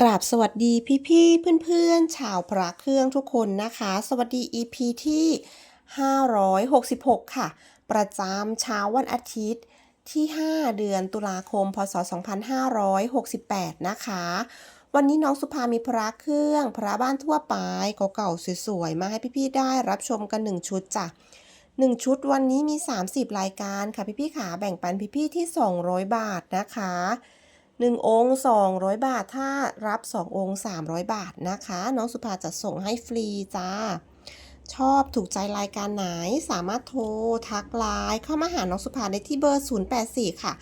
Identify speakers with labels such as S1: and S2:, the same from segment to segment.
S1: กราบสวัสดีพี่ๆเพื่อนๆ ชาวพระเครื่องทุกคนนะคะ สวัสดี EP ที่ 566 ค่ะ ประจำเช้าวันอาทิตย์ที่ 5 เดือนตุลาคม พศ 2568 นะคะ วันนี้น้องสุภามีพระเครื่อง พระบ้านทั่วไปเก่าๆสวยๆ มาให้พี่ๆ ได้รับชมกัน 1 ชุดจ้ะ1 ชุดวันนี้มี 30 รายการค่ะพี่ๆขาแบ่งปันพี่ๆที่ 200 บาทนะคะ 1 องค์ 200 บาท ถ้ารับ 2 องค์ 300 บาทนะคะ น้องสุภาจะส่งให้ฟรีจ้า ชอบถูกใจรายการไหนสามารถโทร ทักไลน์เข้ามาหาน้องสุภาได้ที่เบอร์ 084 ค่ะ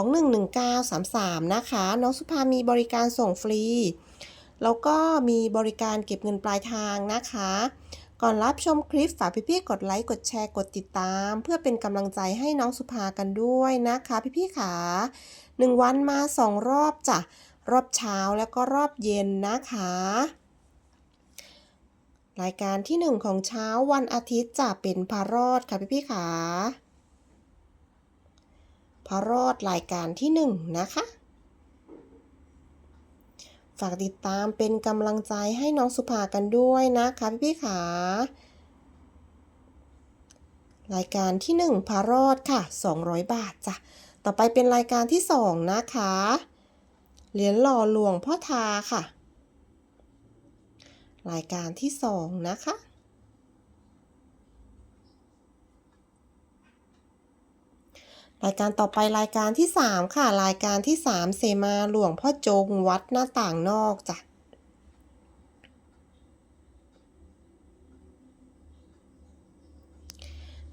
S1: 7211933 นะคะ น้องสุภามีบริการส่งฟรี แล้วก็มีบริการเก็บเงินปลายทางนะคะก่อนรับชมคลิปฝากพี่ๆกดไลค์กดแชร์กดติดตาม เพื่อเป็นกำลังใจให้น้องสุภากันด้วยนะคะ พี่ๆขา หนึ่งวันมาสองรอบจ้ะ รอบเช้าแล้วก็รอบเย็นนะคะ รายการที่หนึ่งของเช้าวันอาทิตย์จะเป็นพารอดค่ะพี่ๆขาพารอดรายการที่หนึ่งนะคะ ฝากติดตามเป็นกำลังใจให้น้องสุภากันด้วยนะคะพี่ๆขารายการที่ 1 พารอดค่ะ 200 บาทจ้ะ ต่อไปเป็นรายการที่2นะคะ เหรียญหล่อหลวงพ่อทาค่ะ รายการที่2นะคะรายการต่อไปรายการที่ 3 ค่ะ รายการที่ 3 เสมาหลวงพ่อจงวัดหน้าต่างนอกจ้ะ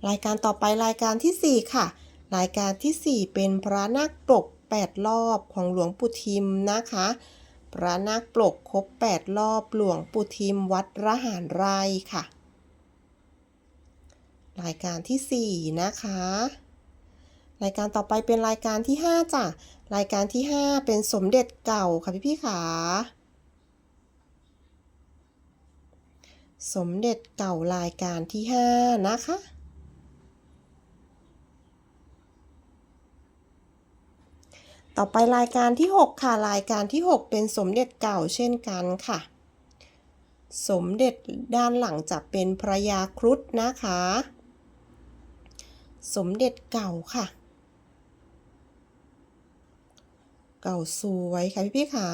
S1: รายการต่อไปรายการที่ 4 ค่ะ รายการที่ 4 เป็นพระนาคปลก 8 รอบของหลวงปู่ทิมนะคะ พระนาคปลกครบ 8 รอบหลวงปู่ทิมวัดระหารไรค่ะ รายการที่ 4 นะคะ รายการต่อไปเป็นรายการที่ 5จ้ะ รายการที่ 5 เป็นสมเด็จเก่าค่ะพี่พี่ขาสมเด็จเก่ารายการที่ 5 นะคะ ต่อไปรายการที่ 6 ค่ะ รายการที่ 6 เป็นสมเด็จเก่าเช่นกันค่ะ สมเด็จด้านหลังจะเป็นพระยาครุฑนะคะ สมเด็จเก่าค่ะ เก่าสวยค่ะพี่พี่ขา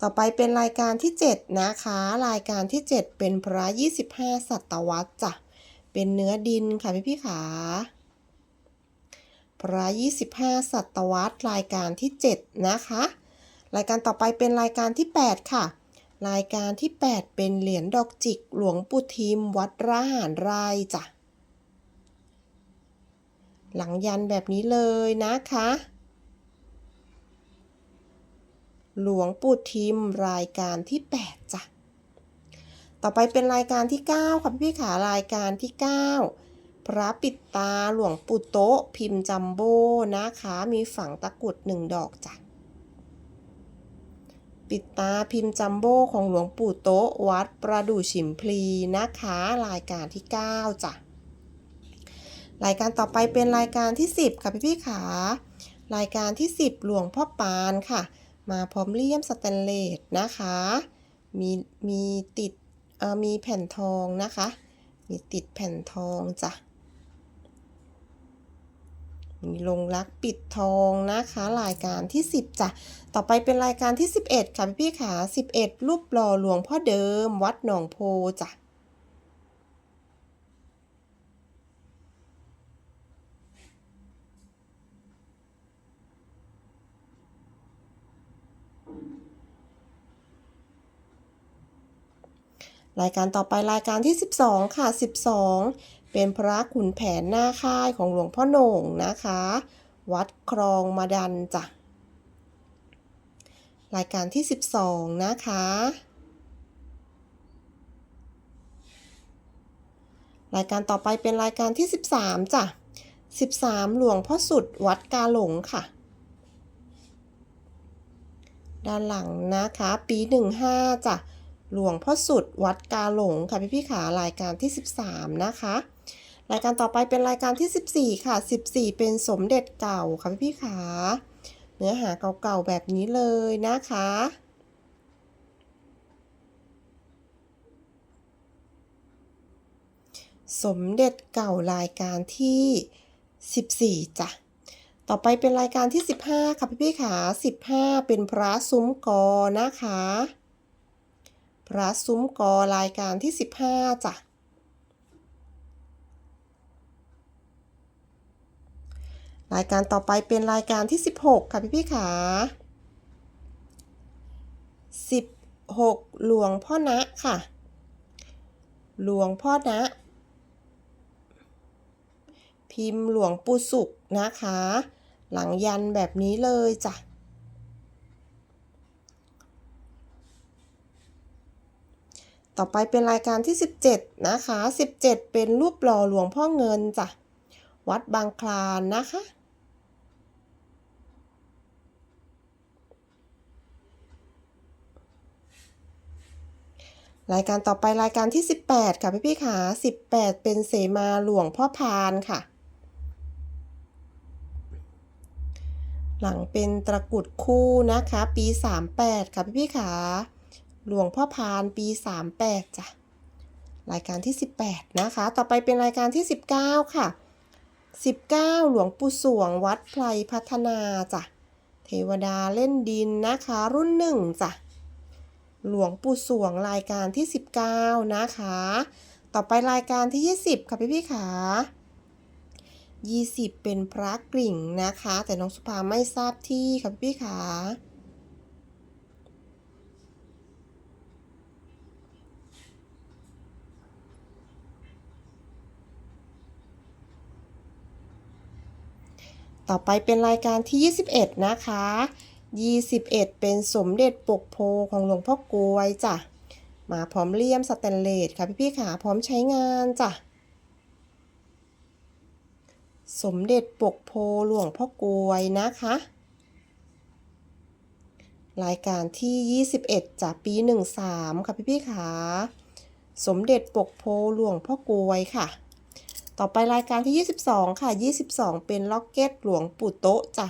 S1: ต่อไปเป็นรายการที่ 7 นะคะ รายการที่ 7 เป็นพระ 25 สัตวรรษจ้ะ เป็นเนื้อดินค่ะพี่พี่ขา พระ 25สัตวรรษรายการที่ 7 นะคะ รายการต่อไปเป็นรายการที่ 8 ค่ะ รายการที่ 8 เป็นเหรียญดอกจิก หลวงปู่ทิม วัดระหารไรจ้ะ หลังยันแบบนี้เลยนะคะ หลวงปู่ทิมรายการที่ 8 จ้ะ ต่อไปเป็นรายการที่ 9 ค่ะพี่ขา รายการที่ 9 พระปิดตาหลวงปู่โต๊ะ พิมพ์จัมโบ้นะคะ มีฝังตะกรุดหนึ่งดอกจ้ะปิดตาพิมพ์จัมโบ้ของหลวงปู่โต๊ะ วัดประดู่ฉิมพลีนะคะ รายการที่ 9จ้ะรายการต่อไปเป็นรายการที่ 10 ค่ะพี่พี่ๆขารายการที่ 10 หลวงพ่อปานค่ะ มาพร้อมเลี่ยมสแตนเลสนะคะ มีมีติดเออมีแผ่นทองนะคะ มีติดแผ่นทองจ้ะ มีลงรักปิดทองนะคะ รายการที่ 10จ้ะต่อไปเป็นรายการที่ 11 ค่ะพี่ๆขา11 รูปหล่อหลวงพ่อเดิม วัดหนองโพจ้ะรายการต่อไปรายการที่ 12 ค่ะ 12 เป็นพระขุนแผนหน้าค่ายของหลวงพ่อโหน่งนะคะ วัดคลองมาดันจ้ะ รายการที่ 12 นะคะ รายการต่อไปเป็นรายการที่ 13จ้ะ13 หลวงพ่อสุดวัดกาหลงค่ะ ด้านหลังนะคะ ปี 15จ้ะหลวงพ่อสุดวัดกาหลงค่ะพี่พี่ขารายการที่ 13 นะคะ รายการต่อไปเป็นรายการที่ 14 ค่ะ 14 เป็นสมเด็จเก่าค่ะพี่พี่ขา เนื้อหาเก่าๆแบบนี้เลยนะคะสมเด็จเก่ารายการที่ 14จ้ะ ต่อไปเป็นรายการที่ 15 ค่ะพี่พี่ขา15 เป็นพระซุ้มกอนะคะ พระซุ้มกอรายการที่ 15จ้ะ รายการต่อไปเป็นรายการที่ 16 ค่ะพี่พี่ขา16 หลวงพ่อนะค่ะ หลวงพ่อนะ พิมพ์หลวงปู่สุขนะคะ หลังยันแบบนี้เลยจ้ะต่อไปเป็นรายการที่ 17 นะคะ 17 เป็นรูปหล่อหลวงพ่อเงินจ้ะ วัดบางคลานนะคะ รายการต่อไปรายการที่ 18 ค่ะพี่พี่ขา18 เป็นเสมาหลวงพ่อพานค่ะ หลังเป็นตะกรุดคู่นะคะ ปี 38 ค่ะพี่พี่ขาหลวงพ่อพานปี 38จ้ะรายการที่ 18 นะคะ ต่อไปเป็นรายการที่ 19 ค่ะ 19 หลวงปู่สวงวัดไพรพัฒนาจ้ะเทวดาเล่นดินนะคะ รุ่นหนึ่งจ้ะ หลวงปู่สวงรายการที่ 19 นะคะ ต่อไปรายการที่ 20 ค่ะพี่พี่ขา20 เป็นพระกริ่งนะคะ แต่น้องสุภาไม่ทราบที่ค่ะพี่พี่ขาต่อไปเป็นรายการที่ 21 นะคะ 21 เป็นสมเด็จปกโพของหลวงพ่อกลวยจ้ะ มาพร้อมเลี่ยมสแตนเลสค่ะพี่ๆขาพร้อมใช้งานจ้ะ สมเด็จปกโพหลวงพ่อกลวยนะคะ รายการที่ 21จากปี 13 ค่ะพี่ๆขาสมเด็จปกโพหลวงพ่อกลวยค่ะ ต่อไปรายการที่ 22 ค่ะ 22 เป็นล็อกเก็ตหลวงปู่โตะจ้ะ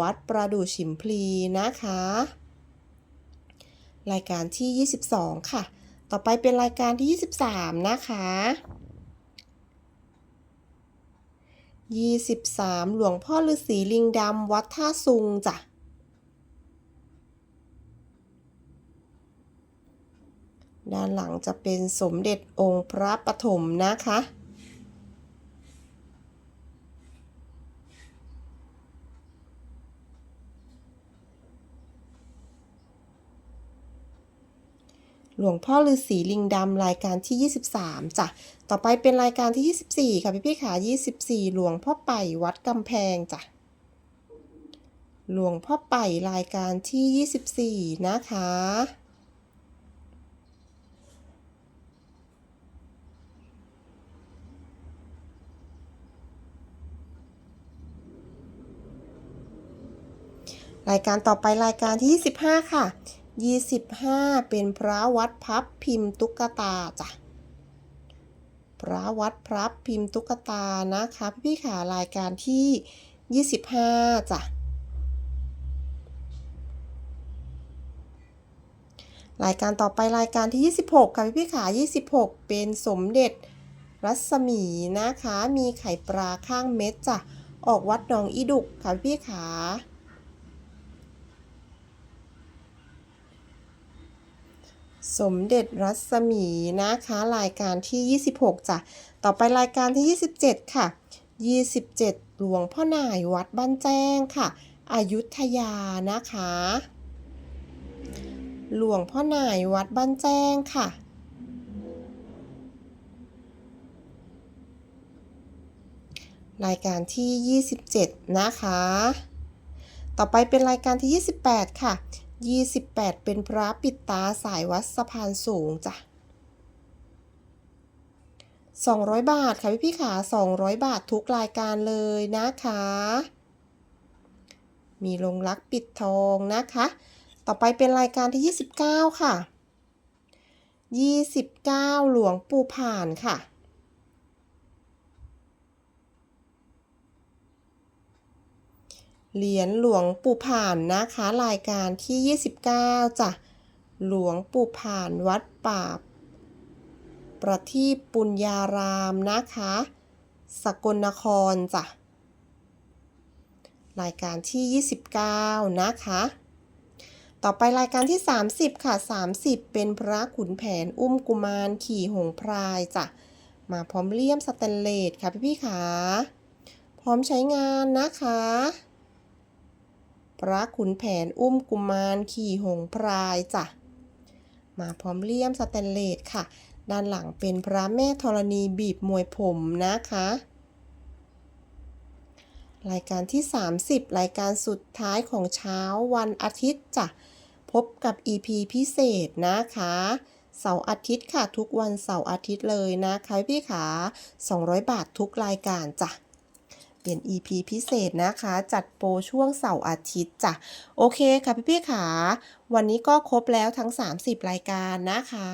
S1: วัดประดู่ฉิมพลีนะคะ รายการที่ 22 ค่ะ ต่อไปเป็นรายการที่ 23 นะคะ 23 หลวงพ่อฤาษีลิงดำวัดท่าซุงจ้ะด้านหลังจะเป็นสมเด็จองค์พระปฐมนะคะ หลวงพ่อฤาษีลิงดำรายการที่ 23จ้ะ ต่อไปเป็นรายการที่ 24 ค่ะพี่พี่ขา24 หลวงพ่อไป่วัดกำแพงจ้ะ หลวงพ่อไป่รายการที่ 24 นะคะรายการต่อไปรายการที่ 25 ค่ะ 25 เป็นพระวัดพับพิมพ์ตุ๊กตาจ้ะพระวัดพับพิมพ์ตุ๊กตานะคะพี่ๆค่ะรายการที่ 25จ้ะรายการต่อไปรายการที่ 26 ค่ะพี่ๆค่ะ26 เป็นสมเด็จรัศมีนะคะ มีไข่ปลาข้างเม็ดจ้ะ ออกวัดหนองอีดุกค่ะพี่ๆค่ะ สมเด็จรัศมีนะคะ รายการที่ 26จ้ะต่อไปรายการที่ 27 ค่ะ 27 หลวงพ่อหน่ายวัดบ้านแจ้งค่ะอยุธยานะคะ หลวงพ่อหน่ายวัดบ้านแจ้งค่ะรายการที่ 27 นะคะ ต่อไปเป็นรายการที่ 28 ค่ะ 28 เป็นพระปิดตาสายวัดสะพานสูงจ้ะ200 บาทค่ะพี่พี่ขา200 บาททุกรายการเลยนะคะ มีลงรักปิดทองนะคะ ต่อไปเป็นรายการที่ 29 ค่ะ 29 หลวงปู่ผ่านค่ะ เหรียญหลวงปู่ผ่านนะคะ รายการที่ 29จ้ะหลวงปู่ผ่านวัดป่า ประทีปปุญญารามนะคะ สกลนครจ้ะรายการที่ 29 นะคะ ต่อไปรายการที่ 30 ค่ะ 30 เป็นพระขุนแผนอุ้มกุมารขี่หงพรายจ้ะ มาพร้อมเลี่ยมสแตนเลสค่ะพี่ๆขา พร้อมใช้งานนะคะ พระขุนแผนอุ้มกุมารขี่หงพรายจ้ะ มาพร้อมเลี่ยมสแตนเลสค่ะ ด้านหลังเป็นพระแม่ธรณีบีบมวยผมนะคะ รายการที่ 30 รายการสุดท้ายของเช้าวันอาทิตย์จ้ะ พบกับ EP พิเศษนะคะเสาร์อาทิตย์ค่ะทุกวันเสาร์อาทิตย์เลยนะคะพี่ขา 200 บาททุกรายการจ้ะ เป็น EP พิเศษนะคะ จัดโปรช่วงเสาร์อาทิตย์จ้ะ โอเคค่ะพี่ๆขา วันนี้ก็ครบแล้วทั้ง 30 รายการนะคะ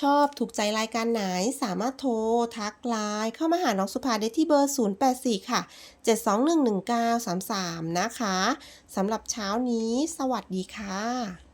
S1: ชอบถูกใจรายการไหนสามารถโทร ทักไลน์เข้ามาหาน้องสุภาได้ที่เบอร์ 084 ค่ะ 7211933 นะคะสำหรับเช้านี้ สวัสดีค่ะ